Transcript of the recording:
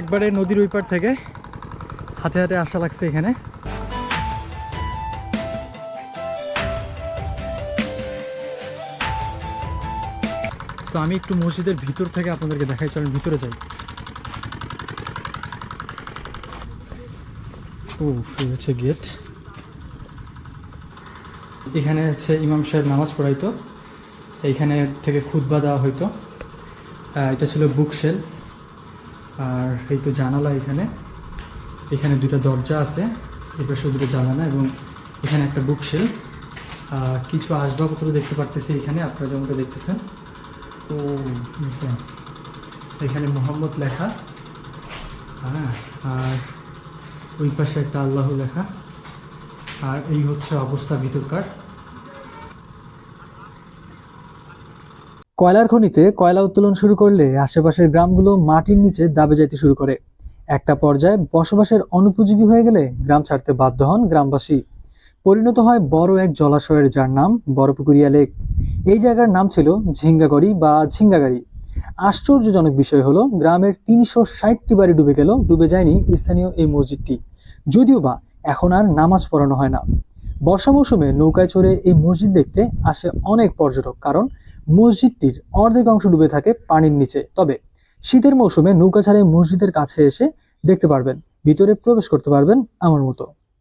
একবারে নদীর ওই পার থেকে হাতে হাতে আসা লাগছে এখানে। তো আমি একটু মসজিদের ভিতর থেকে আপনাদেরকে দেখাই, চলেন ভিতরে যাই। ও হচ্ছে গেট এখানে হচ্ছে ইমাম সাহেব নামাজ পড়াইতো। এইখানে থেকে খুতবা দেওয়া হইতো। এটা ছিল বুক সেল আর এই তো জানালা এখানে। এখানে দুটো দরজা আছে এটা শুধু দুটো জানালা এবং এখানে একটা বুক সেল কিছু আসবাবপত্র দেখতে পারতেছি এখানে, আপনারা যেমনটা দেখতেছেন। ও বুঝছেন এখানে মোহাম্মদ লেখা। হ্যাঁ আর ওই পাশে একটা আল্লাহ লেখা। আর এই হচ্ছে অবস্থা ভিতরকার। কয়লার খনিতে কয়লা উত্তোলন শুরু করলে আশেপাশের গ্রামগুলো মাটির নিচে দাবে যাইতে শুরু করে? একটা পর্যায়ে বসবাসের অনুপযোগী হয়ে গেলে গ্রাম ছাড়তে বাধ্য হন গ্রামবাসী। পরিণত হয় বড় এক জলাশয়ের যার নাম বড়পুকুরিয়া লেক এই জায়গার নাম ছিল ঝিঙ্গাগড়ি বা ঝিঙ্গাগাড়ি। আশ্চর্যজনক বিষয় হলো, গ্রামের তিনশো ষাটটি বাড়ি ডুবে গেল ডুবে যায়নি স্থানীয় এই মসজিদটি। যদিও বা এখন আর নামাজ পড়ানো হয় না। বর্ষা মৌসুমে নৌকায় চড়ে এই মসজিদ দেখতে আসে অনেক পর্যটক, কারণ মসজিদটির অর্ধেক অংশ ডুবে থাকে পানির নিচে। তবে শীতের মৌসুমে নৌকা ছাড়ে মসজিদের কাছে এসে দেখতে পারবেন, ভিতরে প্রবেশ করতে পারবেন আমার মতো।